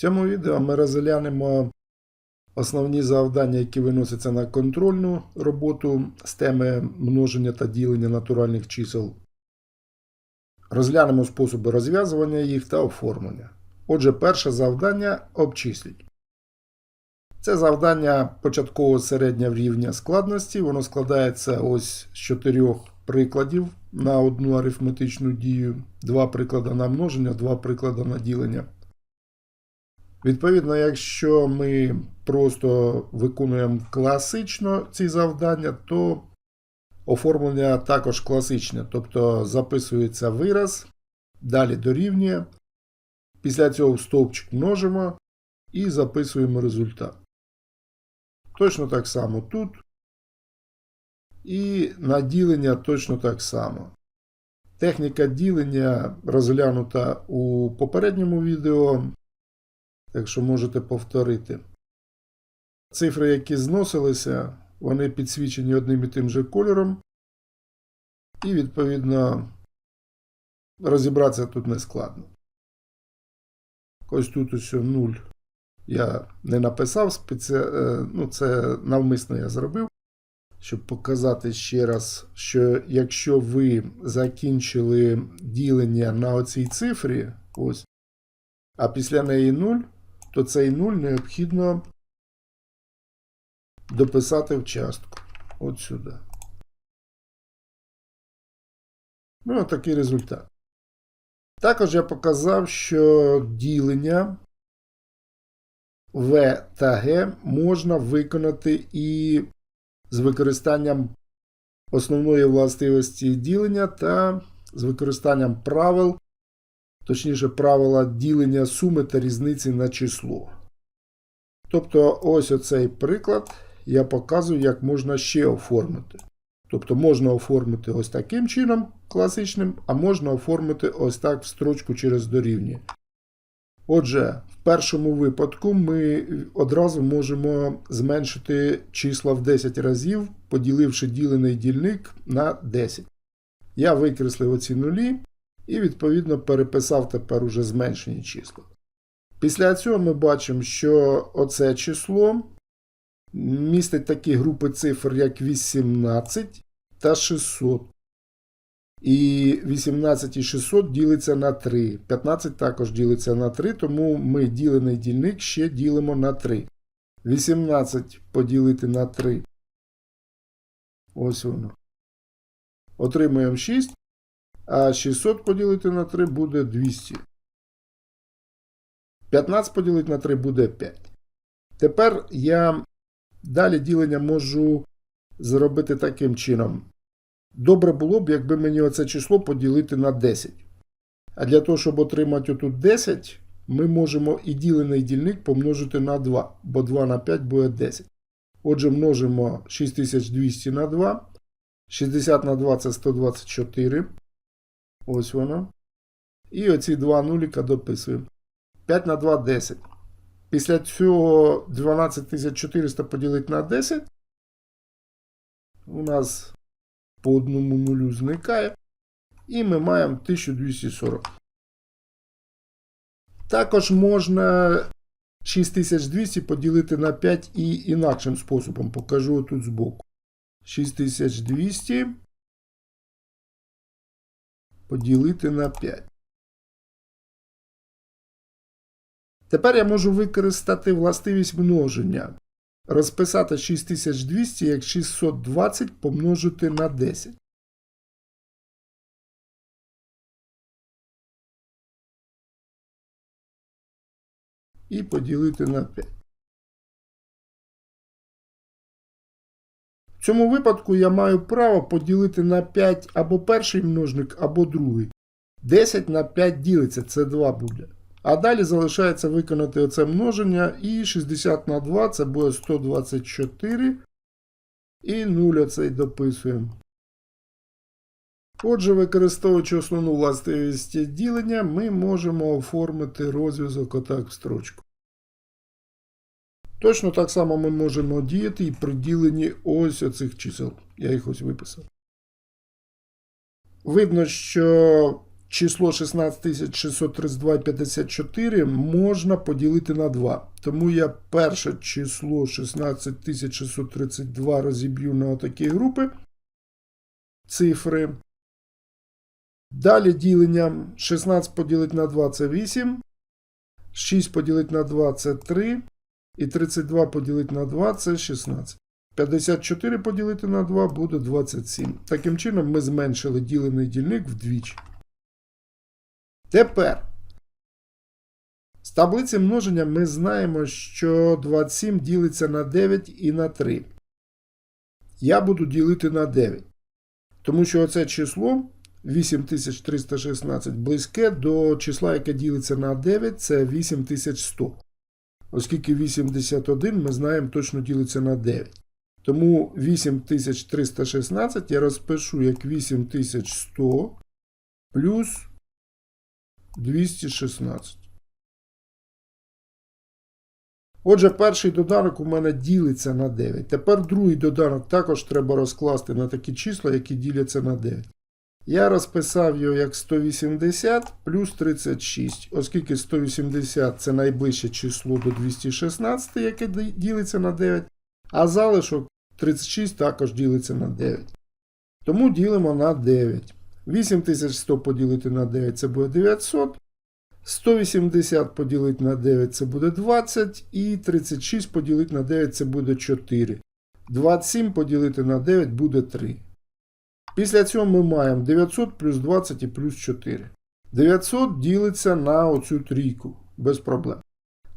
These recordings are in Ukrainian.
цьому відео ми розглянемо основні завдання, які виносяться на контрольну роботу з теми множення та ділення натуральних чисел. Розглянемо способи розв'язування їх та оформлення. Отже, перше завдання обчисліть. Це завдання початкового середнього рівня складності. Воно складається ось з чотирьох прикладів на одну арифметичну дію, два приклади на множення, два приклади на ділення. Відповідно, якщо ми просто виконуємо класично ці завдання, то оформлення також класичне, тобто записується вираз, далі дорівнює. Після цього стовпчик множимо і записуємо результат. Точно так само тут. І на ділення точно так само. Техніка ділення розглянута у попередньому відео, так що можете повторити. Цифри, які зносилися, вони підсвічені одним і тим же кольором. І, відповідно, розібратися тут не складно. Ось тут ось 0 я не написав, спеці... е, ну, це навмисно я зробив, щоб показати ще раз, що якщо ви закінчили ділення на оцій цифрі, ось, а після неї 0, то цей 0 необхідно дописати в частку. От сюди. Ну, такий результат. Також я показав, що ділення В та Г можна виконати і з використанням основної властивості ділення та з використанням правил, точніше, правила ділення суми та різниці на число. Тобто, ось оцей приклад я показую, як можна ще оформити. Тобто можна оформити ось таким чином класичним, а можна оформити ось так в строчку через дорівнює. Отже, в першому випадку ми одразу можемо зменшити числа в 10 разів, поділивши ділений дільник на 10. Я викреслив оці нулі і, відповідно, переписав тепер уже зменшені числа. Після цього ми бачимо, що оце число містить такі групи цифр, як 18 та 600. І 18 і 600 ділиться на 3. 15 також ділиться на 3, тому ми ділений дільник ще ділимо на 3. 18 поділити на 3. Ось воно. Отримуємо 6. А 600 поділити на 3 буде 200. 15 поділити на 3 буде 5. Тепер я далі ділення можу зробити таким чином. Добре було б, якби мені оце число поділити на 10. А для того, щоб отримати отут 10, ми можемо і ділений дільник помножити на 2, бо 2 на 5 буде 10. Отже, множимо 6200 на 2. 60 на 2 це 124. Ось воно. І оці два нуліка дописуємо. 5 на 2 10. Після цього 12400 поділити на 10. У нас по одному нулю зникає. І ми маємо 1240. Також можна 6200 поділити на 5 і інакшим способом. Покажу тут збоку. 6200 поділити на 5. Тепер я можу використати властивість множення. Розписати 6200 як 620 помножити на 10. І поділити на 5. В цьому випадку я маю право поділити на 5 або перший множник, або другий. 10 на 5 ділиться, це 2 буде. А далі залишається виконати оце множення, і 60 на 2 це буде 124. І 0 оцей дописуємо. Отже, використовуючи основну властивість ділення, ми можемо оформити розв'язок отак в строчку. Точно так само ми можемо діяти і при діленні ось оцих чисел. Я їх ось виписав. Видно, що число 16632,54 можна поділити на 2. Тому я перше число 16632 розіб'ю на отакі групи цифри. Далі ділення 16 поділити на 2 це 8. 6 поділити на 2 це 3. І 32 поділити на 2 це 16. 54 поділити на 2 буде 27. Таким чином ми зменшили ділений дільник вдвічі. Тепер. З таблиці множення ми знаємо, що 27 ділиться на 9 і на 3. Я буду ділити на 9. Тому що оце число 8316 близьке до числа, яке ділиться на 9, це 8100. Оскільки 81 ми знаємо точно ділиться на 9. Тому 8316 я розпишу як 8100 плюс 216. Отже, перший доданок у мене ділиться на 9. Тепер другий доданок також треба розкласти на такі числа, які діляться на 9. Я розписав його як 180 плюс 36, оскільки 180 це найближче число до 216, яке ділиться на 9, а залишок 36 також ділиться на 9. Тому ділимо на 9. 8100 поділити на 9 це буде 900. 180 поділити на 9 це буде 20. І 36 поділити на 9 це буде 4. 27 поділити на 9 буде 3. Після цього ми маємо 900 плюс 20 і плюс 4. 900 ділиться на оцю трійку без проблем.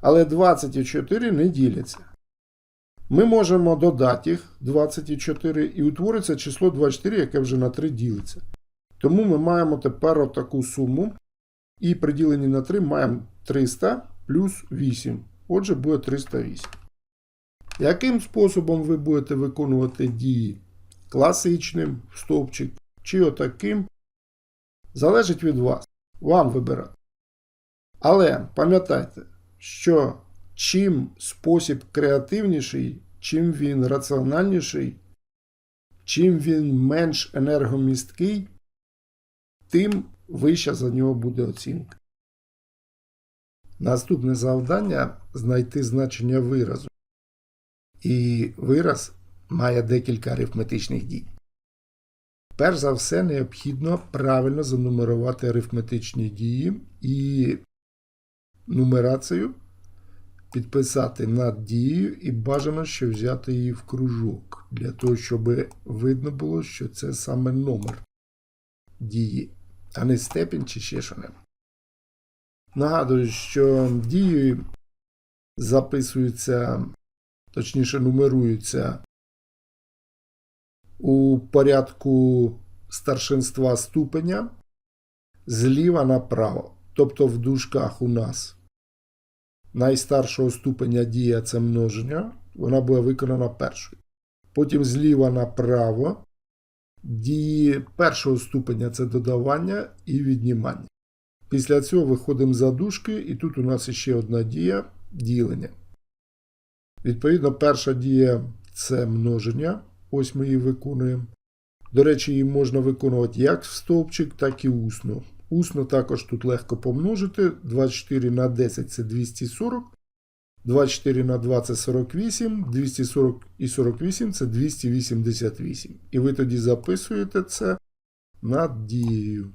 Але 20 і 4 не діляться. Ми можемо додати їх 24 і утвориться число 24, яке вже на 3 ділиться. Тому ми маємо тепер отаку суму. І при діленні на 3 маємо 300 плюс 8. Отже, буде 308. Яким способом ви будете виконувати дії? Класичним стовпчик чи отаким? Залежить від вас. Вам вибирати. Але пам'ятайте, що чим спосіб креативніший, чим він раціональніший, чим він менш енергомісткий, тим вища за нього буде оцінка. Наступне завдання знайти значення виразу. І вираз має декілька арифметичних дій. Перш за все, необхідно правильно занумерувати арифметичні дії і нумерацію підписати над дією і бажано ще взяти її в кружок, для того, щоб видно було, що це саме номер дії, а не степінь чи ще що небудь. Нагадую, що дії записуються, точніше нумеруються у порядку старшинства ступеня зліва направо. Тобто в дужках у нас найстаршого ступеня дія це множення, вона буде виконана першою. Потім зліва направо дії першого ступеня це додавання і віднімання. Після цього виходимо за дужки, і тут у нас ще одна дія ділення. Відповідно, перша дія це множення. Ось ми її виконуємо. До речі, її можна виконувати як в стовпчик, так і усно. Усно також тут легко помножити. 24 на 10 це 240. 24 на 2 це 48, 240 і 48 це 288. І ви тоді записуєте це над дією.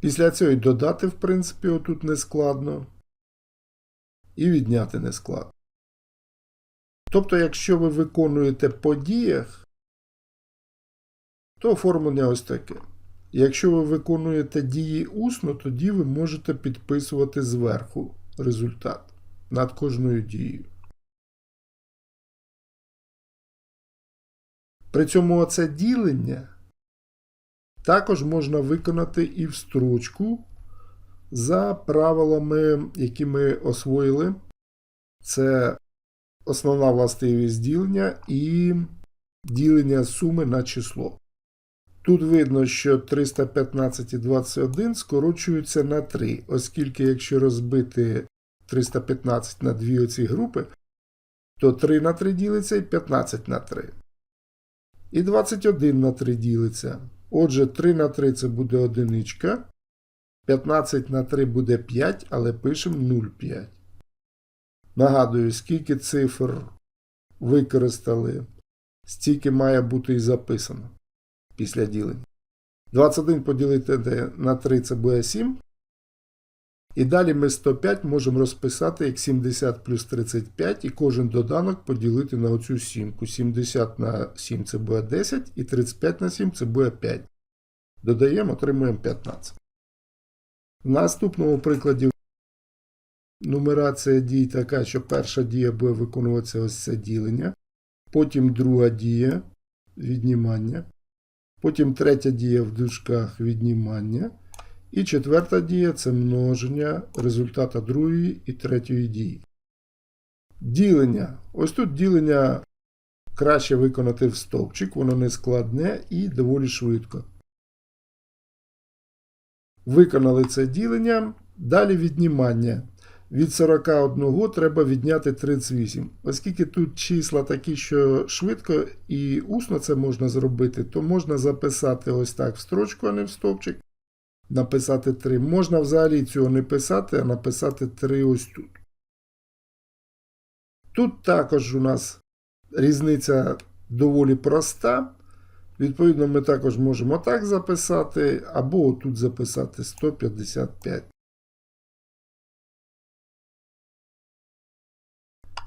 Після цього і додати, в принципі, отут не складно. І відняти не. Тобто, якщо ви виконуєте по діях, то оформлення ось таке. Якщо ви виконуєте дії усно, тоді ви можете підписувати зверху результат над кожною дією. При цьому оце ділення також можна виконати і в строчку за правилами, які ми освоїли. Це основна властивість ділення і ділення суми на число. Тут видно, що 315 і 21 скорочуються на 3, оскільки, якщо розбити 315 на дві оці групи, то 3 на 3 ділиться і 15 на 3. І 21 на 3 ділиться. Отже, 3 на 3 це буде одиничка. 15 на 3 буде 5, але пишемо 0,5. Нагадую, скільки цифр використали, стільки має бути і записано після ділення. 21 поділити на 3 це буде 7. І далі ми 105 можемо розписати як 70 плюс 35 і кожен доданок поділити на оцю сімку. 70 на 7 це буде 10 і 35 на 7 це буде 5. Додаємо, отримуємо 15. В наступному прикладі нумерація дій така, що перша дія буде виконуватися ось це ділення. Потім друга дія віднімання. Потім третя дія в дужках віднімання. І четверта дія це множення результата другої і третьої дії. Ділення. Ось тут ділення краще виконати в стовпчик, воно не складне і доволі швидко. Виконали це ділення. Далі віднімання. Від 41 треба відняти 38. Оскільки тут числа такі, що швидко і усно це можна зробити, то можна записати ось так в строчку, а не в стовпчик. Написати 3. Можна взагалі цього не писати, а написати 3 ось тут. Тут також у нас різниця доволі проста. Відповідно, ми також можемо так записати, або тут записати 155.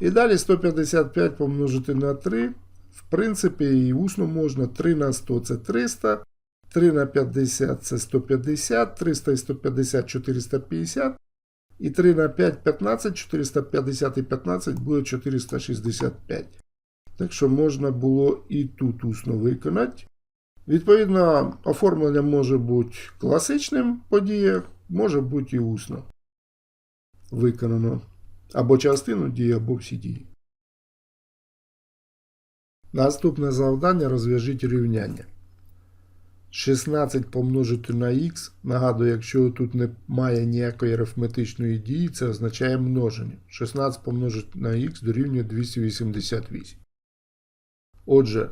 І далі 155 помножити на 3. В принципі, і усно можна 3 на 100 це 300. 3 на 50 це 150, 300 і 150 450. І 3 на 5 15, 450 і 15 буде 465. Так що можна було і тут усно виконати. Відповідно, оформлення може бути класичним подіях, може бути і усно виконано. Або частину дії, або всі дії. Наступне завдання розв'яжіть рівняння. 16 помножити на х. Нагадую, якщо тут немає ніякої арифметичної дії, це означає множення. 16 помножити на х дорівнює 288. Отже,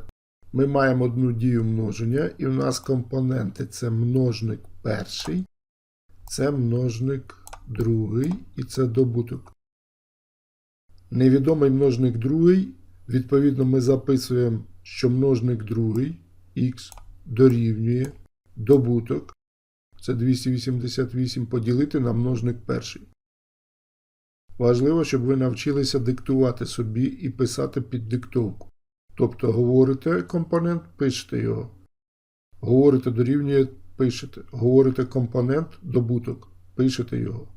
ми маємо одну дію множення, і у нас компоненти це множник перший, це множник другий і це добуток. Невідомий множник другий, відповідно, ми записуємо, що множник другий х дорівнює добуток. Це 288 поділити на множник перший. Важливо, щоб ви навчилися диктувати собі і писати під диктовку. Тобто говорите компонент, пишете його. Говорите дорівнює, пишете. Говорите компонент, добуток, пишете його.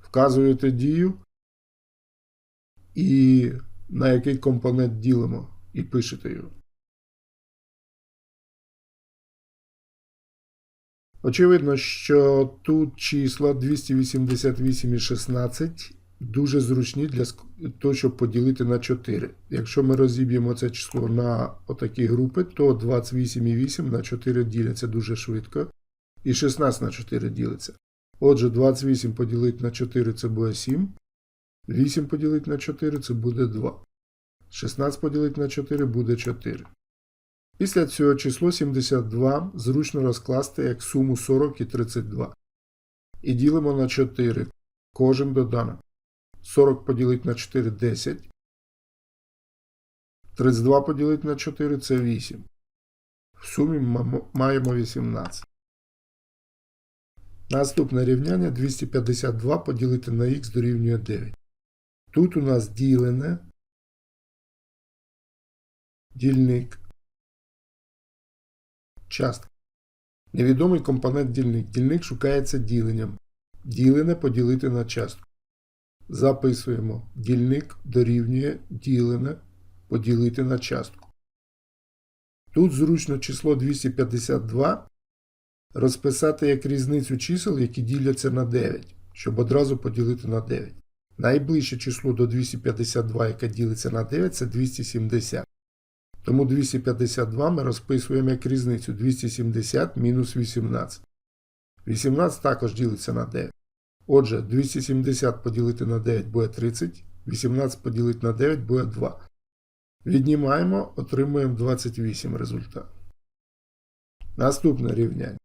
Вказуєте дію і на який компонент ділимо, і пишете його. Очевидно, що тут числа 288 і 16 дуже зручні для того, щоб поділити на 4. Якщо ми розіб'ємо це число на отакі групи, то 28 і 8 на 4 діляться дуже швидко. І 16 на 4 ділиться. Отже, 28 поділити на 4 це буде 7. 8 поділити на 4 це буде 2. 16 поділити на 4 буде 4. Після цього число 72 зручно розкласти як суму 40 і 32. І ділимо на 4 кожен доданок. 40 поділити на 4 10. 32 поділити на 4 це 8. В сумі маємо 18. Наступне рівняння 252 поділити на х дорівнює 9. Тут у нас ділене дільник частка. Невідомий компонент дільник. Дільник шукається діленням. Ділене поділити на частку. Записуємо. Дільник дорівнює ділене поділити на частку. Тут зручно число 252 розписати як різницю чисел, які діляться на 9, щоб одразу поділити на 9. Найближче число до 252, яке ділиться на 9, це 270. Тому 252 ми розписуємо як різницю 270 мінус 18. 18 також ділиться на 9. Отже, 270 поділити на 9 буде 30, 18 поділити на 9 буде 2. Віднімаємо, отримуємо 28 результат. Наступне рівняння.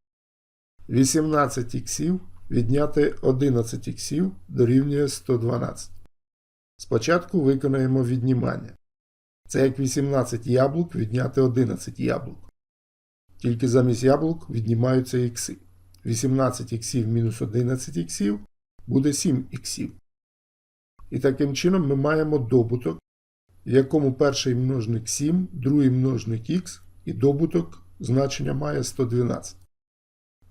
18 іксів відняти 11 іксів дорівнює 112. Спочатку виконаємо віднімання. Це як 18 яблук відняти 11 яблук. Тільки замість яблук віднімаються ікси. 18 іксів мінус 11 іксів буде 7 іксів. І таким чином ми маємо добуток, в якому перший множник 7, другий множник х і добуток значення має 112.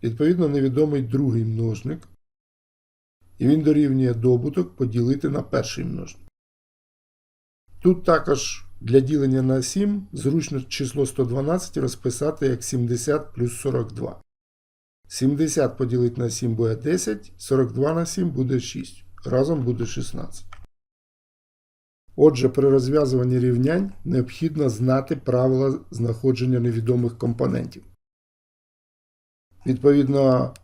Відповідно, невідомий другий множник, і він дорівнює добуток поділити на перший множник. Тут також для ділення на 7 зручно число 112 розписати як 70 плюс 42. 70 поділити на 7 буде 10, 42 на 7 буде 6. Разом буде 16. Отже, при розв'язуванні рівнянь необхідно знати правила знаходження невідомих компонентів. Відповідно,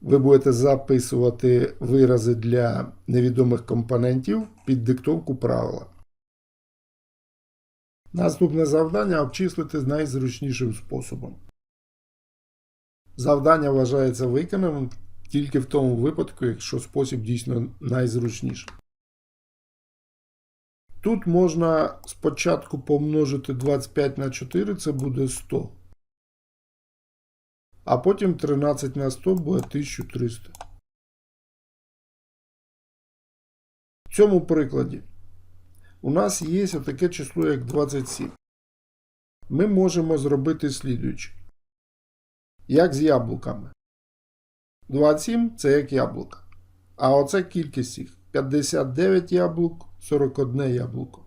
ви будете записувати вирази для невідомих компонентів під диктовку правила. Наступне завдання обчислити найзручнішим способом. Завдання вважається виконаним тільки в тому випадку, якщо спосіб дійсно найзручніший. Тут можна спочатку помножити 25 на 4, це буде 100. А потім 13 на 100 буде 1300. В цьому прикладі у нас є таке число, як 27. Ми можемо зробити слідуюче. Як з яблуками. 27 це як яблука. А оце кількість їх. 59 яблук, 41 яблуко.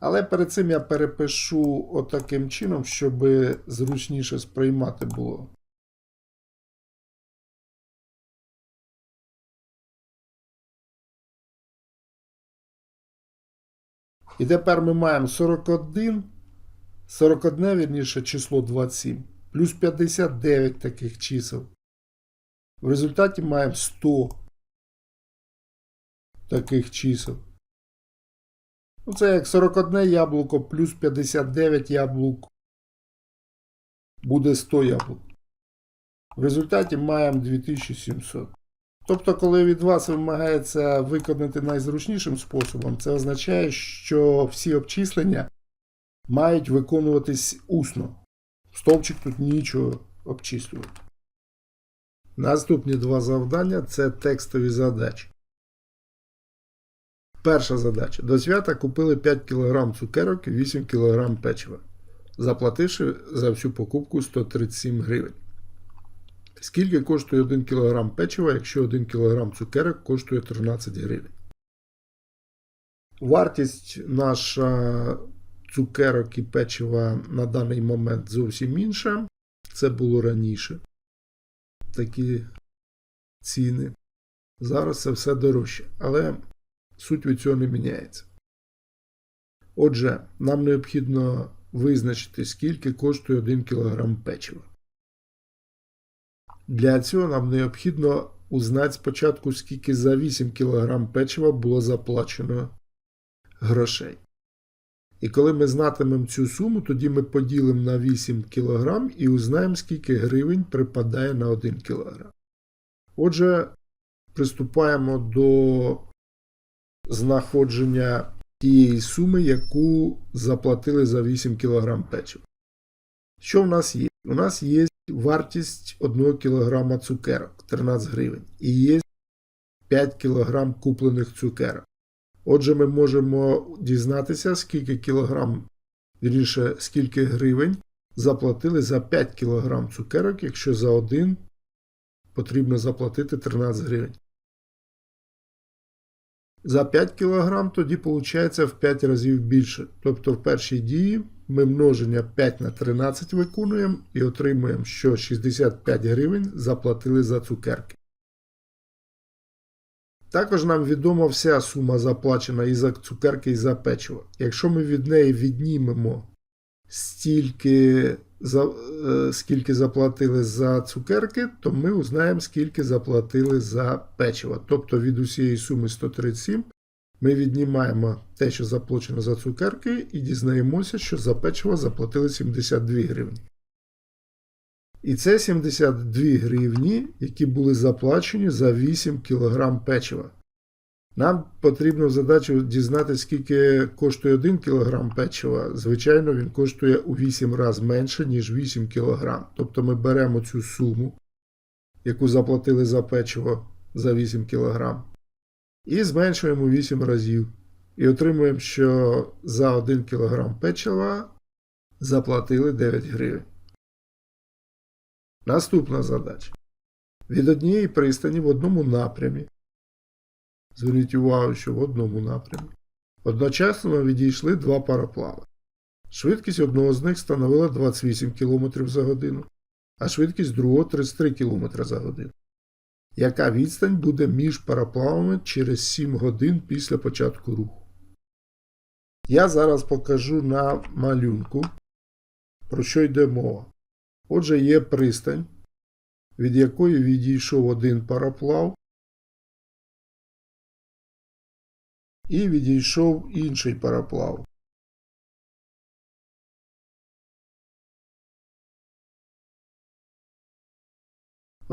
Але перед цим я перепишу отаким чином, щоб зручніше сприймати було. І тепер ми маємо 41, 41, вірніше, число 27, плюс 59 таких чисел. В результаті маємо 100 таких чисел. Ну, це як 41 яблуко плюс 59 яблук. Буде 100 яблук. В результаті маємо 2700. Тобто, коли від вас вимагається виконати найзручнішим способом, це означає, що всі обчислення мають виконуватись усно. Стовпчик тут нічого обчислювати. Наступні два завдання це текстові задачі. Перша задача. До свята купили 5 кг цукерок і 8 кг печива, заплативши за всю покупку 137 гривень. Скільки коштує 1 кг печива, якщо 1 кг цукерок коштує 13 гривень? Вартість наша цукерок і печива на даний момент зовсім інша. Це було раніше. Такі ціни. Зараз це все дорожче. Але суть від цього не міняється. Отже, нам необхідно визначити, скільки коштує 1 кг печива. Для цього нам необхідно узнати спочатку, скільки за 8 кг печива було заплачено грошей. І коли ми знатимемо цю суму, тоді ми поділимо на 8 кг і узнаємо, скільки гривень припадає на 1 кг. Отже, приступаємо до знаходження тієї суми, яку заплатили за 8 кг печива. Що в нас є? У нас є вартість 1 кг цукерок 13 гривень. І є 5 кг куплених цукерок. Отже, ми можемо дізнатися, скільки кілограм, вірніше, скільки гривень заплатили за 5 кг цукерок, якщо за один потрібно заплатити 13 гривень. За 5 кг тоді виходить в 5 разів більше. Тобто в першій дії ми множення 5 на 13 виконуємо і отримуємо, що 65 гривень заплатили за цукерки. Також нам відома вся сума заплачена і за цукерки, і за печиво. Якщо ми від неї віднімемо стільки, за, е, скільки заплатили за цукерки, то ми узнаємо, скільки заплатили за печиво. Тобто від усієї суми 137 ми віднімаємо те, що заплачено за цукерки, і дізнаємося, що за печиво заплатили 72 гривні. І це 72 гривні, які були заплачені за 8 кг печива. Нам потрібно в задачу дізнатися, скільки коштує 1 кг печива. Звичайно, він коштує у 8 разів менше, ніж 8 кг. Тобто ми беремо цю суму, яку заплатили за печиво за 8 кг, і зменшуємо 8 разів. І отримуємо, що за 1 кг печива заплатили 9 гривень. Наступна задача. Від однієї пристані в одному напрямі. Зверніть увагу, що в одному напрямі. Одночасно відійшли два пароплави. Швидкість одного з них становила 28 км за годину, а швидкість другого 33 км за годину. Яка відстань буде між пароплавами через 7 годин після початку руху? Я зараз покажу на малюнку, про що йде мова. Отже, є пристань, від якої відійшов один пароплав, і відійшов інший пароплав.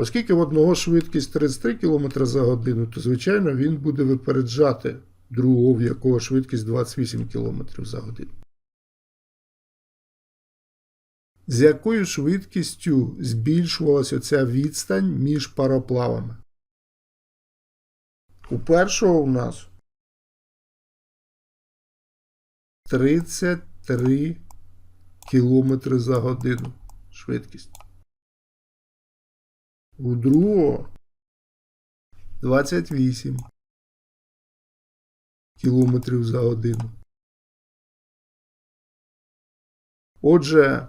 Оскільки в одного швидкість 33 км за годину, то звичайно він буде випереджати другого, в якого швидкість 28 км за годину. З якою швидкістю збільшувалася ця відстань між пароплавами? У першого у нас 33 км за годину швидкість. У другого 28 км за годину. Отже,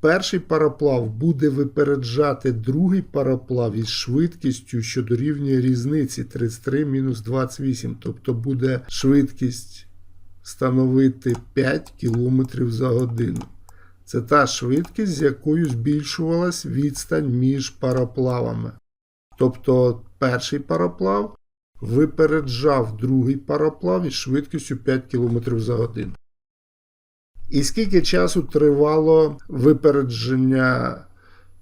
перший пароплав буде випереджати другий пароплав із швидкістю, що дорівнює різниці 33 мінус 28. Тобто буде швидкість становити 5 км за годину. Це та швидкість, з якою збільшувалась відстань між пароплавами. Тобто перший пароплав випереджав другий пароплав із швидкістю 5 км за годину. І скільки часу тривало випередження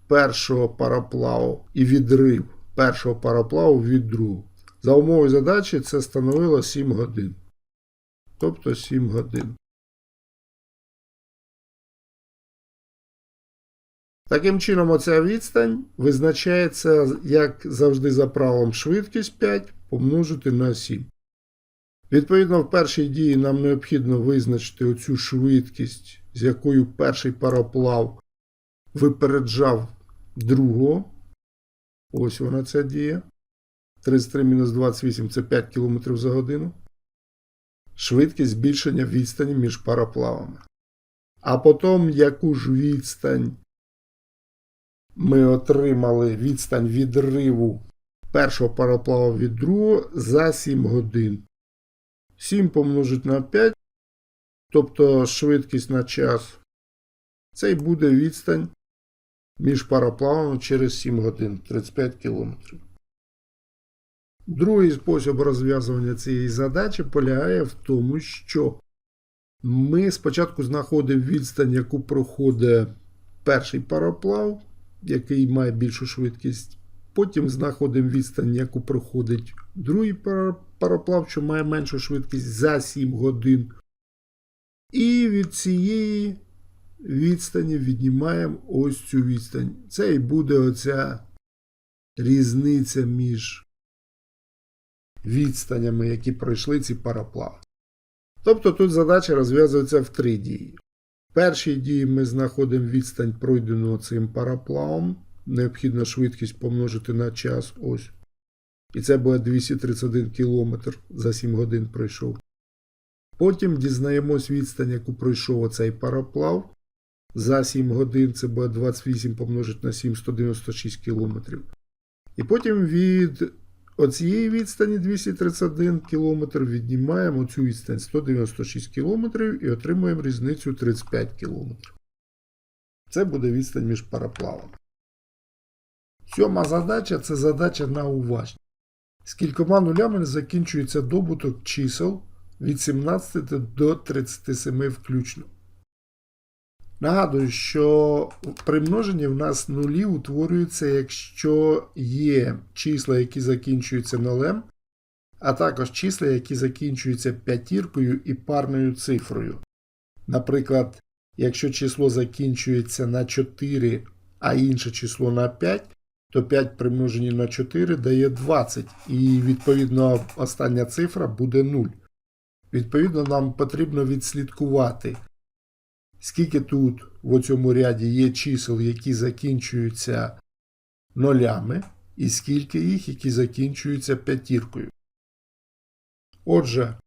першого пароплаву і відрив першого пароплаву від другого? За умовою задачі це становило 7 годин. Тобто 7 годин. Таким чином, оця відстань визначається, як завжди, за правилом швидкість 5 помножити на 7. Відповідно, в першій дії нам необхідно визначити оцю швидкість, з якою перший пароплав випереджав другого. Ось вона ця дія. 33 мінус 28 це 5 км за годину. Швидкість збільшення відстані між пароплавами. А потім яку ж відстань ми отримали відстань відриву першого пароплава від другого за 7 годин. 7 помножить на 5, тобто швидкість на час. Це і буде відстань між пароплавами через 7 годин 35 км. Другий спосіб розв'язування цієї задачі полягає в тому, що ми спочатку знаходимо відстань, яку проходить перший пароплав, який має більшу швидкість. Потім знаходимо відстань, яку проходить другий пароплав, що має меншу швидкість за 7 годин. І від цієї відстані віднімаємо ось цю відстань. Це і буде оця різниця між відстанями, які пройшли ці пароплави. Тобто тут задача розв'язується в три дії. Першій дії ми знаходимо відстань пройденого цим пароплавом. Необхідно швидкість помножити на час. ось. І це буде 231 км за 7 годин пройшов. Потім дізнаємось відстань, яку пройшов оцей пароплав. За 7 годин це буде 28 помножити на 7 196 км. І потім від оцієї відстані 231 км віднімаємо цю відстань 196 км і отримуємо різницю 35 км. Це буде відстань між пароплавами. Сьома задача це задача на уважність. З кількома нулями закінчується добуток чисел від 17 до 37 включно. Нагадую, що при множенні в нас нулі утворюються, якщо є числа, які закінчуються нулем, а також числа, які закінчуються п'ятіркою і парною цифрою. Наприклад, якщо число закінчується на 4, а інше число на 5, то 5 примножені на 4 дає 20, і відповідно остання цифра буде 0. Відповідно, нам потрібно відслідкувати, скільки тут в цьому ряді є чисел, які закінчуються нолями, і скільки їх, які закінчуються п'ятіркою. Отже,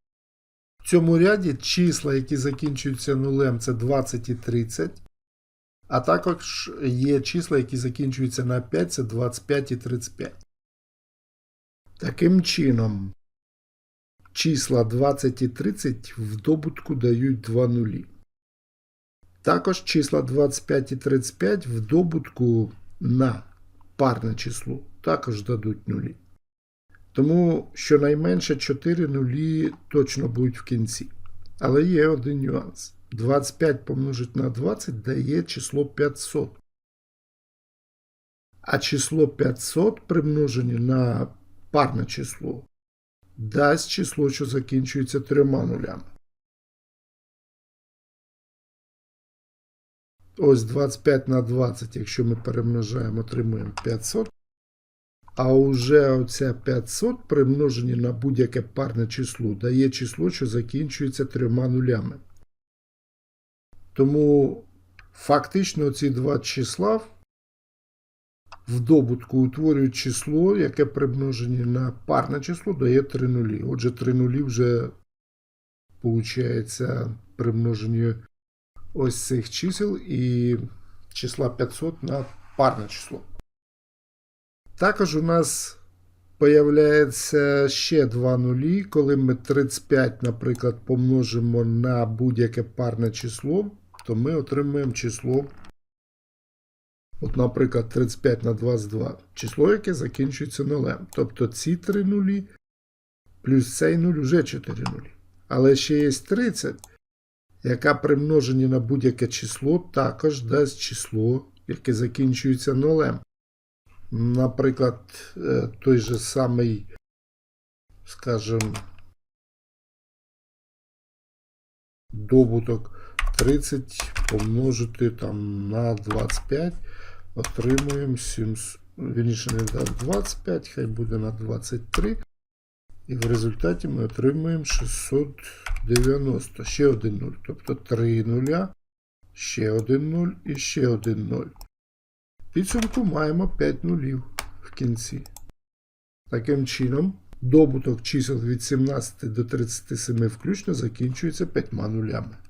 в цьому ряді числа, які закінчуються нулем, це 20 і 30. А також є числа, які закінчуються на 5, це 25 і 35. Таким чином, числа 20 і 30 в добутку дають 2 нулі. Також числа 25 і 35 в добутку на парне число також дадуть нулі. Тому щонайменше 4 нулі точно будуть в кінці. Але є один нюанс. 25 помножити на 20 дає число 500. А число 500 при множенні на парне число дасть число, що закінчується трьома нулями. Ось 25 на 20, якщо ми перемножаємо, отримуємо 500. А уже оця 500 при множенні на будь-яке парне число дає число, що закінчується трьома нулями. Тому фактично ці два числа в добутку утворюють число, яке при множенні на парне число дає 3 нулі. Отже, 3 нулі вже виходить при множенні ось цих чисел і числа 500 на парне число. Також у нас появляється ще два нулі, коли ми 35, наприклад, помножимо на будь-яке парне число, то ми отримаємо число, от, наприклад, 35 на 22, число, яке закінчується нулем. Тобто ці три нулі плюс цей нуль вже 4 нулі. Але ще є 30, яка при множенні на будь-яке число також дасть число, яке закінчується нулем. Наприклад, е, той же самий, скажімо, добуток 30 помножити там на 25, отримуємо 7, вірніше не 25, хай буде на 23. І в результаті ми отримуємо 690, ще один 0. Тобто 3 нуля, ще один 0 і ще один 0. Підсумку маємо 5 нулів в кінці. Таким чином, добуток чисел від 17 до 37 включно закінчується 5 нулями.